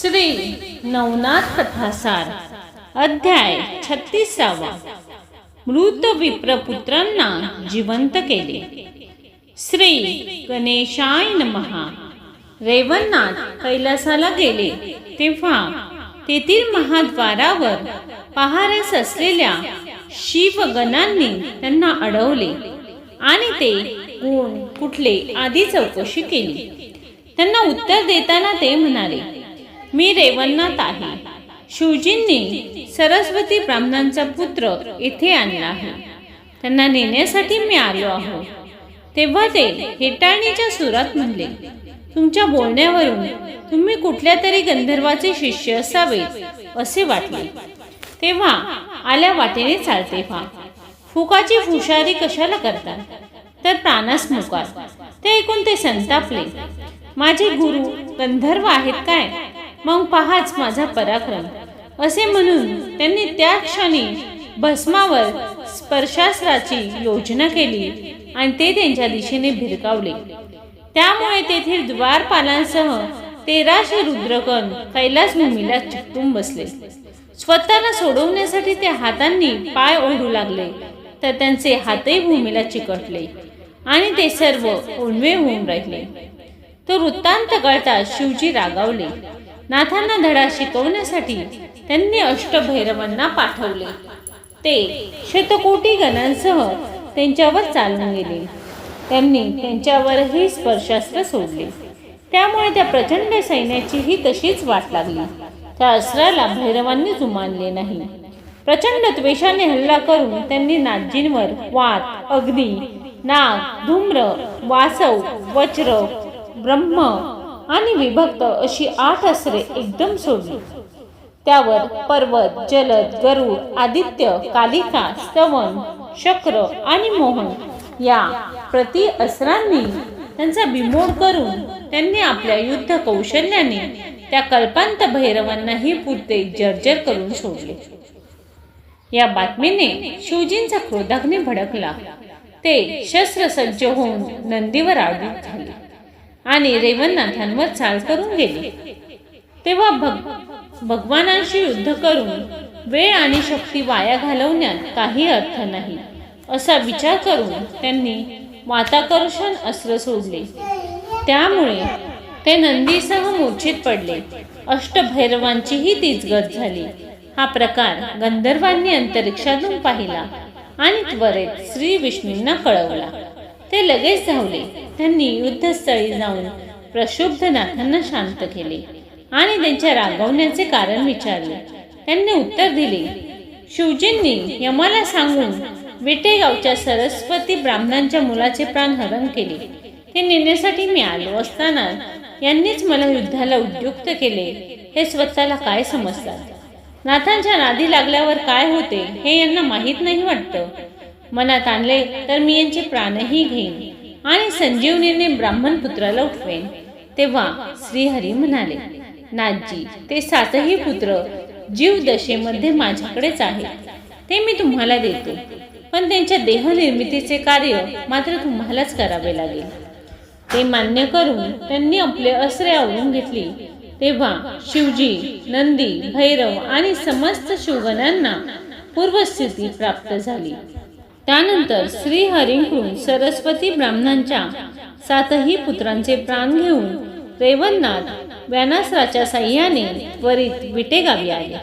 श्री नवनाथ कथासार अध्याय छत्तीसावा. मृत विप्रपुत्रांना जिवंत केले. श्री गणेशाय नमहा रेवणनाथ कैलासाला गेले. तेव्हा तेथील महाद्वारावर पहारस असलेल्या शिवगणांनी त्यांना अडवले आणि ते कोण कुठले आधी चौकशी केली. त्यांना उत्तर देताना ते म्हणाले मी रेवणनाथ आहे. शिवजींनी सरस्वती ब्राह्मणांचा पुत्र येथे आणला आहे. त्यांना नेण्यासाठी मी आलो आहो. तेव्हा ते हेटाळणीच्या सुरात म्हणले तुमच्या बोलण्यावरून तुम्ही कुठल्या तरी गंधर्वाचे शिष्य असावे असे वाटले. तेव्हा आल्या वाटेने चालते व्हा फुकाची फुशारी कशाला करतात? तर प्राणास मुकात. ते ऐकून ते संतापले माझे गुरु गंधर्व आहेत काय? मग पहाच माझा पराक्रम. असे म्हणून त्यांनी त्या क्षणी भस्मावर स्पर्शास्त्राची योजना केली आणि ते त्यांच्या दिशेने भिरकावले. त्यामुळे तेथील द्वारपालांसह तेराशे रुद्रगण कैलास भूमीला चिकटून बसले. स्वतःला सोडवण्यासाठी ते हातांनी पाय ओढू लागले तर त्यांचे हातही भूमीला चिकटले आणि ते सर्व ओणवे होऊन राहिले. तो वृत्तांत कळता शिवजी रागावले. नाथांना धडा शिकवण्यासाठी त्यांनी अष्टभैरवांना पाठवले. ते शतकोटी गणांसह त्यांच्यावर चालून गेले. त्यांनी त्यांच्यावरही स्पर्शास्त्र सोडले. त्यामुळे त्या प्रचंड सैन्याचीही तशीच वाट लागली. त्या अस्त्राला भैरवांनी जुमानले नाही. प्रचंड द्वेषाने हल्ला करून त्यांनी नाथजींवर वात अग्नी नाग धूम्र वासव वज्र ब्रह्म आणि विभक्त अशी आठ असरे एकदम सोडली. त्यावर पर्वत जलद गरुड आदित्य कालिका स्तवन शक्र आणि मोहन या प्रति असरांनी त्यांचा बिमोड करून त्यांनी आपल्या युद्ध कौशल्याने त्या कल्पांत भैरवांनाही पुरते जर्जर करून सोडले. या बातमीने शिवजींचा क्रोधाग्नी भडकला. ते शस्त्रसज्ज होऊन नंदीवर आडवीत झाले. आणि रेवणनाथांवर चाल करून गेले. तेव्हा भग भगवानांशी युद्ध करून वेळ आणि शक्ती वाया घालवण्यात काही अर्थ नाही असा विचार करून त्यांनी वाताकर्षण अस्त्र सोडले. त्यामुळे ते नंदीसह मूर्छित पडले. अष्टभैरवांचीही तीच गत झाली. हा प्रकार गंधर्वांनी अंतरिक्षातून पाहिला आणि त्वरेत श्री विष्णूंना कळवला. ते लगेच धावले. त्यांनी युद्धस्थळी जाऊन प्रक्षुब्धनाथांना शांत केले आणि त्यांच्या रागवण्याचे कारण विचारले. त्यांनी उत्तर दिले शिवजींनी यमाला सांगून विटेगावच्या सरस्वती ब्राह्मणांच्या मुलाचे प्राण हरण केले. ते नेण्यासाठी मी आलो असताना यांनीच मला युद्धाला उद्युक्त केले. हे स्वतःला काय समजतात? नाथांच्या नादी लागल्यावर काय होते हे यांना माहीत नाही वाटतं. मनात आणले तर मी यांचे प्राणही घेईन आणि संजीवनीने ब्राह्मण पुत्राला उठवेन. तेव्हा श्रीहरी म्हणाले नाथजी ते सातही पुत्र जीव दशेमध्ये माझ्याकडेच आहेत. ते मी तुम्हाला देतो. पण त्यांच्या देहनिर्मितीचे कार्य मात्र तुम्हालाच करावे लागेल. ते मान्य करून त्यांनी आपले अस्त्रे आवरून घेतली. तेव्हा शिवजी नंदी भैरव आणि समस्त शिवगणांना पूर्वस्थिती प्राप्त झाली. त्यानंतर श्रीहरींकडून सरस्वती ब्राह्मणांच्या सातही पुत्रांचे प्राण घेऊन रेवणनाथ व्यानासराच्या साह्याने त्वरित विटेगावी आले.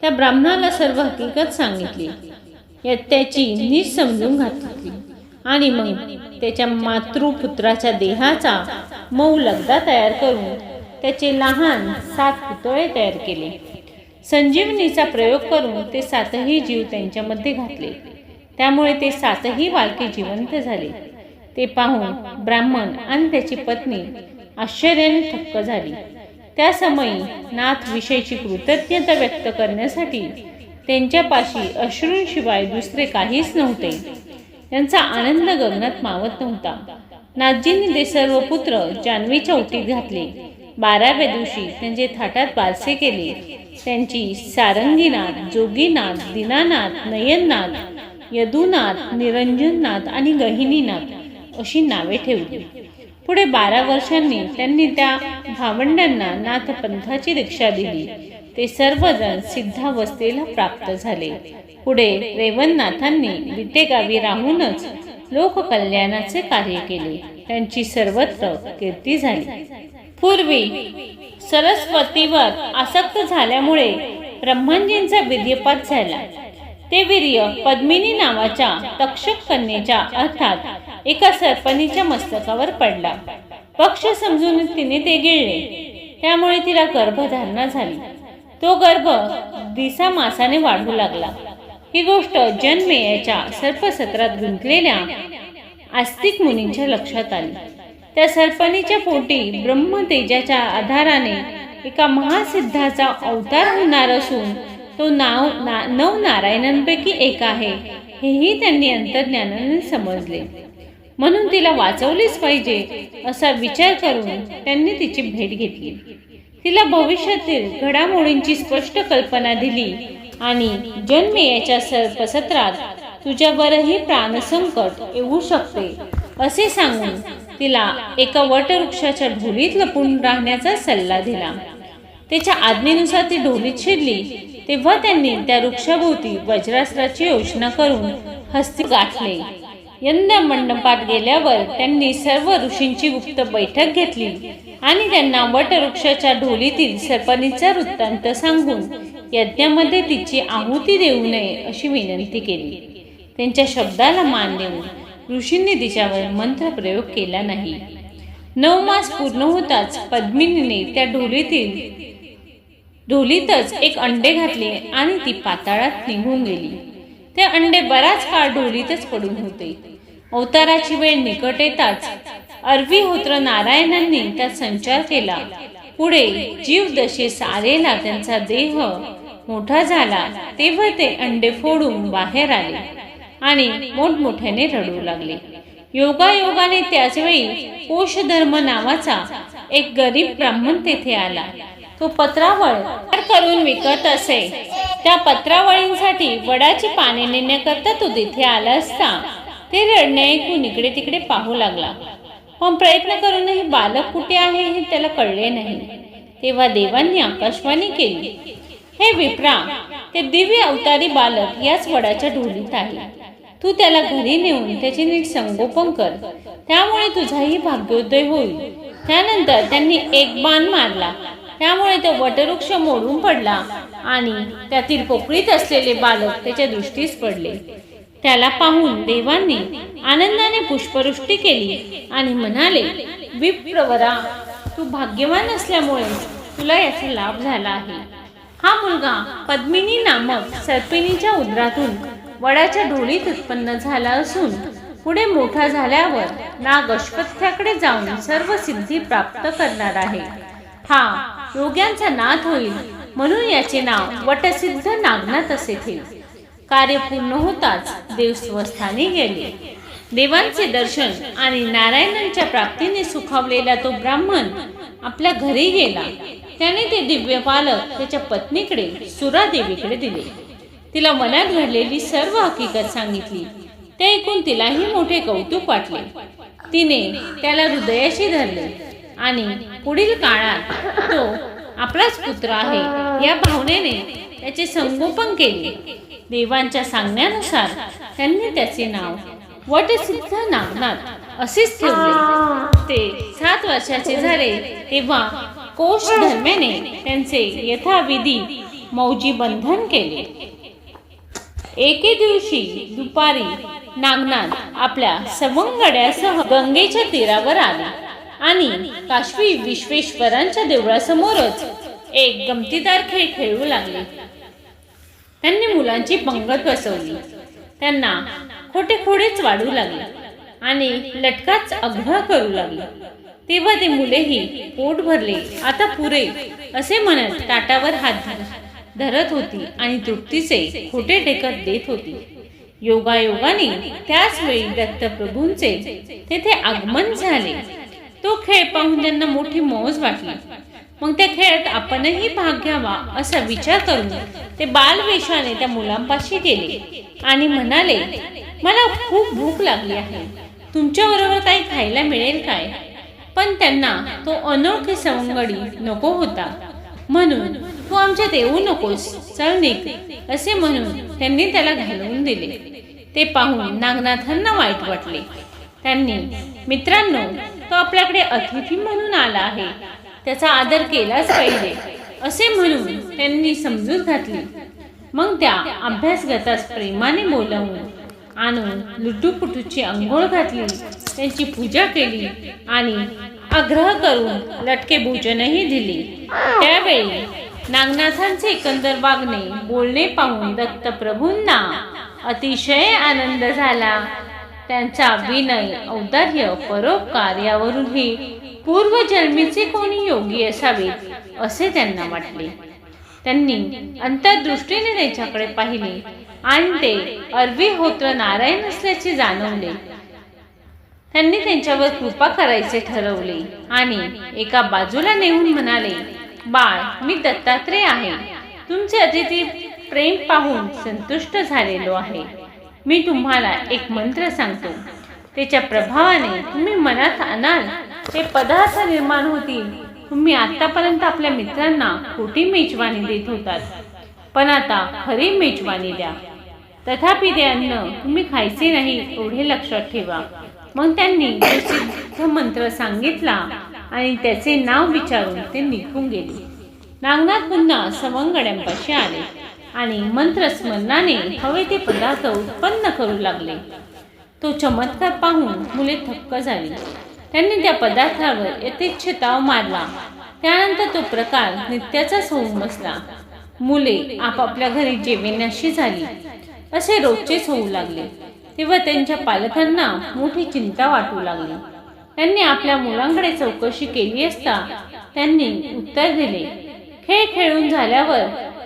त्या ब्राह्मणाला सर्व हकीकत सांगितली. त्याची नीट समजून घातली. आणि मग त्याच्या मातृपुत्राच्या देहाचा मऊ लगदा तयार करून त्याचे लहान सात पुतळे तयार केले. संजीवनीचा प्रयोग करून ते सातही जीव त्यांच्यामध्ये घातले. त्यामुळे ते सातही बालके जिवंत झाले. ते पाहून ब्राह्मण आणि त्याची पत्नी आश्चर्याने थक्क झाली. त्या समयी नाथ विषयीची कृतज्ञता व्यक्त करण्यासाठी त्यांच्यापाशी अश्रूंशिवाय दुसरे काहीच नव्हते. त्यांचा आनंद गगनात मावत नव्हता. नाथजींनी ते सर्व पुत्र जान्हवीच्या ओटीत घातले. बाराव्या दिवशी त्यांचे थाटात बारसे केले. त्यांची सारंगीनाथ जोगीनाथ दिनानाथ नयननाथ यदुनाथ निरंजननाथ आणि गहिनीनाथ अशी नावे ठेवली. पुढे बारा वर्षांनी त्यांनी त्या भावंडांना नाथपंथाची दीक्षा दिली. ते सर्वजण सिद्धावस्थेला प्राप्त झाले. पुढे रेवणनाथांनी विटेगावी राहूनच लोककल्याणाचे कार्य केले. त्यांची सर्वत्र कीर्ती झाली. पूर्वी सरस्वतीवर आसक्त झाल्यामुळे ब्रह्मांजींचा वीर्यपात झाला. ते वीर्य पद्मिनी नावाच्या तक्षक कन्येच्या अर्थात एका सर्पणीच्या मस्तकावर पडला. पक्ष समजून तिने ते गिळले. त्यामुळे तिला गर्भधारणा झाली. तो गर्भ दिसा मासाने वाढू लागला. ही गोष्ट जन्मेयाच्या सर्पसत्रात गुंतलेल्या आस्तिक मुनींच्या लक्षात आली. त्या सर्पणीच्या पोटी ब्रह्मतेजाच्या आधाराने एका महासिद्धाचा अवतार होणार असून तो नाव ना नव नारायणांपैकी एक आहे. हेही त्यांनी अंतर्ज्ञानाने समजले. म्हणून तिला वाचवलीच पाहिजे असा विचार करून त्यांनी तिची भेट घेतली. तिला भविष्यातील घडामोडींची स्पष्ट कल्पना दिली आणि जन्मेयाच्या सर्पसत्रात तुझ्यावरही प्राणसंकट येऊ शकते असे सांगून तिला एका वटवृक्षाच्या ढोलीत लपून राहण्याचा सल्ला दिला. त्याच्या आज्ञेनुसार ती ढोलीत शिरली तेव्हा त्यांनी त्या वृक्षाभोवती वज्रास्त्राची योजना करून हस्ती गाठले. यंदा मंडपात गेल्यावर त्यांनी सर्व ऋषींची गुप्त बैठक घेतली आणि त्यांना वटवृक्षाच्या ढोलीतील सर्पणीचा वृत्तांत सांगून यज्ञामध्ये तिची आहुती देऊ नये अशी विनंती केली. त्यांच्या शब्दाला मान देऊन ऋषींनी तिच्यावर मंत्र प्रयोग केला नाही. नऊ मास पूर्ण होताच पद्मिनीने त्या ढोलीतील ढोलीतच एक अंडे घातले आणि ती पाताळात निघून गेली. ते अंडे बराच काळ ढोलीतच पडून होते. अवताराची वेळ निकट येताच अरवी होत्र नारायणांनी त्यात संचार केला. पुढे जीव दशेस आलेला त्यांचा देह मोठा झाला तेव्हा ते अंडे फोडून बाहेर आले आणि मोठमोठ्याने रडू लागले. योगायोगाने त्याच वेळी कोशधर्म नावाचा एक गरीब ब्राह्मण तेथे आला. तो पत्रावळ करून विकत असे. त्या पत्रावळींसाठी वडाची पाने नेण्याकरता तो तिथे आला असता. ते रडणे ऐकून इकडे तिकडे पाहू लागला. पण प्रयत्न करूनही बालक कुठे आहे हे त्याला कळले नाही. तेव्हा देवांनी आकाशवाणी केली. हे विप्रा ते दिव्य अवतारी बालक याच वडाच्या ढोलीत आहे. तू त्याला घरी नेऊन त्याचे नीट संगोपन कर. त्यामुळे तुझाही भाग्योदय होईल. त्यानंतर त्यांनी एक बाण मारला. त्यामुळे तो वटवृक्ष मोडून पडला आणि त्यातील पोकळीत असलेले बालक त्याच्या दृष्टीस पडले. त्याला पाहून देवांनी आनंदाने पुष्पवृष्टी केली आणि म्हणाले विप्रवरा तू भाग्यवान असल्यामुळे तुला याचा लाभ झाला आहे. हा मुलगा पद्मिनी नामक सर्पिणीच्या उदरातून वडाच्या ढोळीत उत्पन्न झाला असून पुढे मोठा झाल्यावर नाग अश्वत्थ्याकडे जाऊन सर्व सिद्धी प्राप्त करणार आहे. हा योग्यांचा नाथ होईल. म्हणून याचे नाव वटसिद्ध नागनाथ असे ठेव कार्य पूर्ण होताच देव स्वस्थानी गेले. देवांचे दर्शन आणि नारायणांच्या प्राप्तीने सुखावलेला तो ब्राह्मण आपल्या घरी गेला. त्याने ते दिव्य पालक त्याच्या पत्नीकडे सुरादेवीकडे दिले. तिला मनात घडलेली सर्व हकीकत सांगितली. ते ऐकून तिलाही मोठे कौतुक वाटले. तिने त्याला हृदयाशी धरले. आणि पुढील काळात तो आपलाच पुत्र आहे या भावनेने त्याचे संगोपन केले. देवांच्या सांगण्यानुसार त्यांनी त्याचे नाव वटसिद्ध नागनाथ असेच ठेवले. ते सात वर्षाचे झाले तेव्हा कोश धर्मेने त्यांचे यथाविधी मौजी बंधन केले. एके दिवशी दुपारी नागनाथ आपल्या सवंगड्यासह गंगेच्या तीरावर आला. आणि काशवी विश्वेश्वरांच्या देवळासमोरच एक गमतीदार खेळ खेळू लागले. त्यांनी मुलांची पंगत बसवली. त्यांना खोटे खोडेच वाढू लागले आणि लटकाच अघ्र करू लागले. तेव्हा ते मुलेही पोट भरले. आता पुरे असे म्हणत ताटावर हात धरत होती आणि तृप्तीचे खोटे टेकत देत होती. योगायोगाने त्याच वेळी दत्तप्रभूंचे तेथे आगमन झाले. तो खेळ पाहून त्यांना मोठी मौज वाटली. मग त्या खेळात आपणही भाग घ्यावा असा विचार करून ते बालवेशाने त्या मुलांपाशी गेले आणि म्हणाले मला खूप भूक लागली आहे. तुमच्या बरोबर काही खायला मिळेल काय? पण त्यांना तो अनोळखी सवंगडी नको होता. म्हणून तू आमच्यात येऊ नकोस. चल निघ असे म्हणून त्यांनी त्याला घालवून दिले. ते पाहून नागनाथांना वाईट वाटले. त्यांनी मित्रांनो तो आपल्याकडे अतिथी म्हणून आला आहे. त्याचा आदर केलाच पाहिजे. असे म्हणून त्यांनी समजूत घातली. मग त्या अभ्यासगतास प्रेमाने बोलावून आणून लुटूपुटूची अंघोळ घातली. त्यांची पूजा केली आणि आग्रह करून लटके भोजनही दिली. त्यावेळी नागनाथांचे एकंदर वागणे बोलणे पाहून दत्तप्रभूंना अतिशय आनंद झाला. त्यांचा विनय औदार्य परोपकार यावरूनही पूर्वजन्मीचे कोणी योगी असावेत असे त्यांना वाटले. त्यांनी अंतर्दृष्टीने त्यांच्याकडे पाहिले आणि ते अरवी होत्र नारायण असल्याचे जाणवले. त्यांनी त्यांच्यावर कृपा करायचे ठरवले आणि एका बाजूला नेऊन म्हणाले बाळ मी दत्तात्रय आहे. तुमचे अतिथी प्रेम पाहून संतुष्ट झालेलो आहे. मी तुम्हाला एक मंत्र सांगतो. त्याच्या प्रभावाने तुम्ही मनात आणाल. ते पदार्थ निर्माण होतील. तुम्ही आतापर्यंत आपल्या मित्रांना खोटी मेजवानी देत होतात. पण आता खरी मेजवानी द्या. तथापि ते अन्न तुम्ही खायचे नाही एवढे लक्षात ठेवा. मग त्यांनी तो सिद्ध मंत्र सांगितला आणि त्याचे नाव विचारून ते निघून गेले. नागनाथ पुन्हा सवंगड्यांपाशी आले. आणि मंत्रस्मरणाने हवे ते पदार्थ उत्पन्न करू लागले. तो चमत्कार पाहून मुले थक्क झाली. त्यांनी त्या पदार्थावर यथेच्छ ताव मारला. त्यानंतर तो प्रकार नित्याचाच होऊन बसला. मुले आपापल्या घरी जेवेनाशी झाली. असे रोजचेच होऊ लागले. तेव्हा त्यांच्या पालकांना मोठी चिंता वाटू लागली. त्यांनी आपल्या मुलांकडे चौकशी केली असता त्यांनी उत्तर दिले. खेळ खेळून झाल्यावर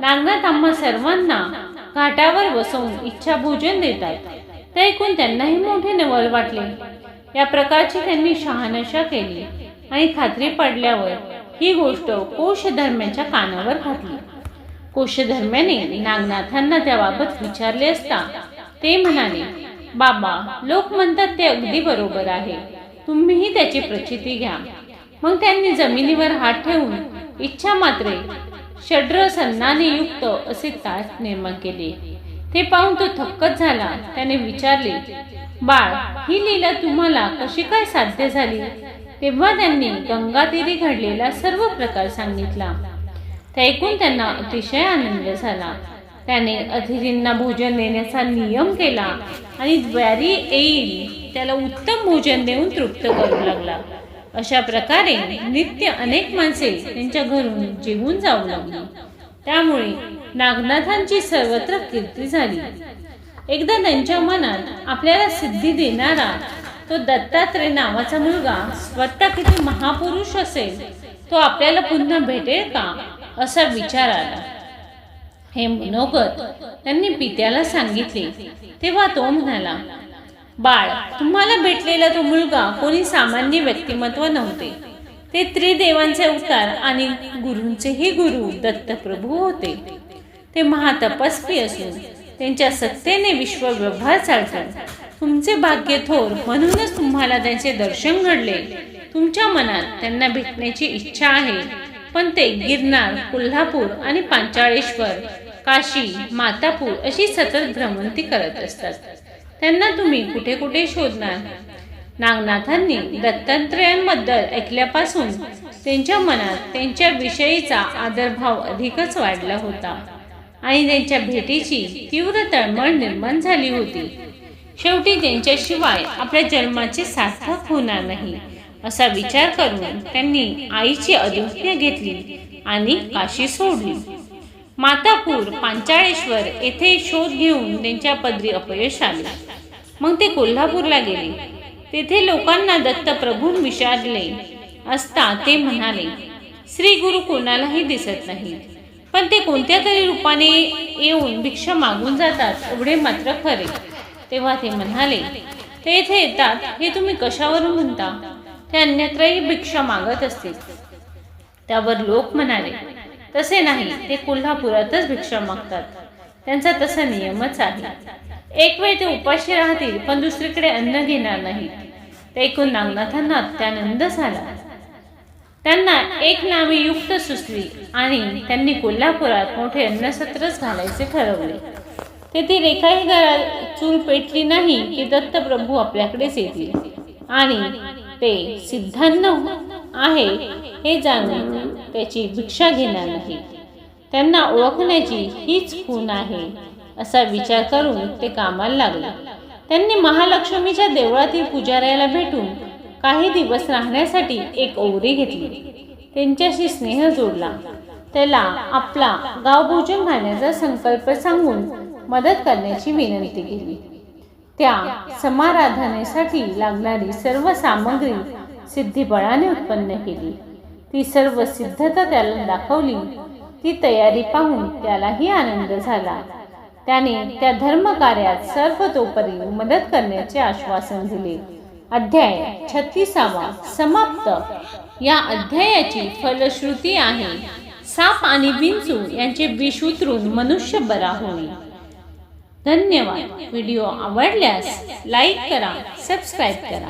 नागनाथ आम्हा सर्वांना घाटावर बसवून इच्छा भोजन देतात. ते ऐकून त्यांनाही मोठे नवल वाटले. या प्रकारची त्यांनी शहानशा केली आणि खात्री पडल्यावर ही गोष्ट कोशधर्म्याच्या कानावर घातली. कोशधर्म्याने नागनाथांना त्याबाबत विचारले असता ते म्हणाले बाबा लोक म्हणतात ते अगदी बरोबर आहे. तुम्हीही त्याची प्रचिती घ्या. मग त्यांनी जमिनीवर हात ठेवून इच्छा मात्रे षड्र सन्नाने युक्त असे तास निर्माण केले. ते पाहून तो थक्कच झाला. त्याने विचारले बाळ ही लीला तुम्हाला कशी काय साध्य झाली? तेव्हा त्यांनी गंगातीरी घडलेला सर्व प्रकार सांगितला. ते ऐकून त्यांना अतिशय आनंद झाला. त्याने अतिथींना भोजन देण्याचा नियम केला आणि द्वारी येईल त्याला उत्तम भोजन देऊन तृप्त करू लागला. अशा प्रकारे नित्य अनेक माणसे त्यांच्या घरून जेवून जाऊ लागली. त्यामुळे नागनाथांची सर्वत्र कीर्ती झाली. एकदा त्यांच्या मनात आपल्याला सिद्धी देणारा तो दत्तात्रय नावाचा मुलगा स्वतः किती महापुरुष असेल तो आपल्याला पुन्हा भेटेल का? असा विचार आला. हे मनोगत त्यांनी पित्याला सांगितले. तेव्हा तो म्हणाला बाळ तुम्हाला भेटलेला तो मुलगा कोणी सामान्य व्यक्तिमत्व नव्हते. ते त्रिदेवांचे अवतार आणि गुरूंचेही गुरु दत्तप्रभू होते. ते महातपस्वी असून त्यांच्या सत्तेने विश्व व्यवहार चालतात. तुमचे भाग्य थोर म्हणूनच तुम्हाला त्यांचे दर्शन घडले. तुमच्या मनात त्यांना भेटण्याची इच्छा आहे. पण ते गिरनार कोल्हापूर आणि पांचाळेश्वर काशी मातापूर अशी सतत भ्रमंती करत असतात. त्यांना तुम्ही कुठे कुठे शोधणार? नागनाथांनी दत्तात्रयांबद्दल ऐकल्यापासून त्यांच्या मनात त्यांच्या विषयीचा आदरभाव अधिकच वाढला होता. आणि त्यांच्या भेटीची तीव्र तळमळ निर्माण झाली होती. शेवटी त्यांच्याशिवाय आपल्या जन्माचे सार्थक होणार नाही असा विचार करून त्यांनी आईची अदुज्ञा घेतली आणि काशी सोडली. मातापूर पांचाळेश्वर येथे शोध घेऊन त्यांच्या पदरी अपयश आले. मग ते कोल्हापूरला गेले. तेथे लोकांना दत्तप्रभून विचारले असता ते म्हणाले श्री गुरु कोणालाही दिसत नाही. पण ते कोणत्या तरी रूपाने येऊन भिक्षा मागून जातात एवढे मात्र खरे. तेव्हा ते म्हणाले ते येथे येतात हे तुम्ही कशावरून म्हणता? ते अन्यत्रही भिक्षा मागत असतील. त्यावर लोक म्हणाले तसे नाही ते कोल्हापुरातच भिक्षा मागतात. त्यांचा तसा नियमच आहे. एक वेळ ते उपाशी राहतील पण दुसरीकडे अन्न घेणार नाहीत. ते ऐकून नागनाथांना अत्यानंद झाला. त्यांना एक नावी युक्त सुचली आणि त्यांनी कोल्हापुरात मोठे अन्नसत्रच घालायचे ठरवले. तेथील एकाही घरात चूल पेटली नाही की दत्तप्रभू आपल्याकडेच येतील आणि ते सिद्धांत आहे हे जाणून त्याची भिक्षा घेणार नाही. त्यांना ओळखण्याची हीच खून आहे असा विचार करून ते कामाला लागले. त्यांनी महालक्ष्मीच्या देवळातील पुजाऱ्याला भेटून काही दिवस राहण्यासाठी एक ओवरी घेतली. त्यांच्याशी स्नेह जोडला. त्याला आपला गावभोजन घालण्याचा संकल्प सांगून मदत करण्याची विनंती केली. त्या समाराधनेसाठी लागणारी सर्व सामग्री सिद्धिबळाने उत्पन्न केली. ती सर्व सिद्धता त्याला दाखवली. ती तयारी पाहून त्यालाही आनंद झाला. त्याने त्या धर्मकार्यात सर्वतोपरी मदत करण्याचे आश्वासन दिले. अध्याय छत्तीसावा समाप्त. या अध्यायाची फलश्रुती आहे साप आणि विंचू यांचे विष उतरून मनुष्य बरा होईल धन्यवाद. व्हिडिओ आवडल्यास लाईक करा सबस्क्राईब करा.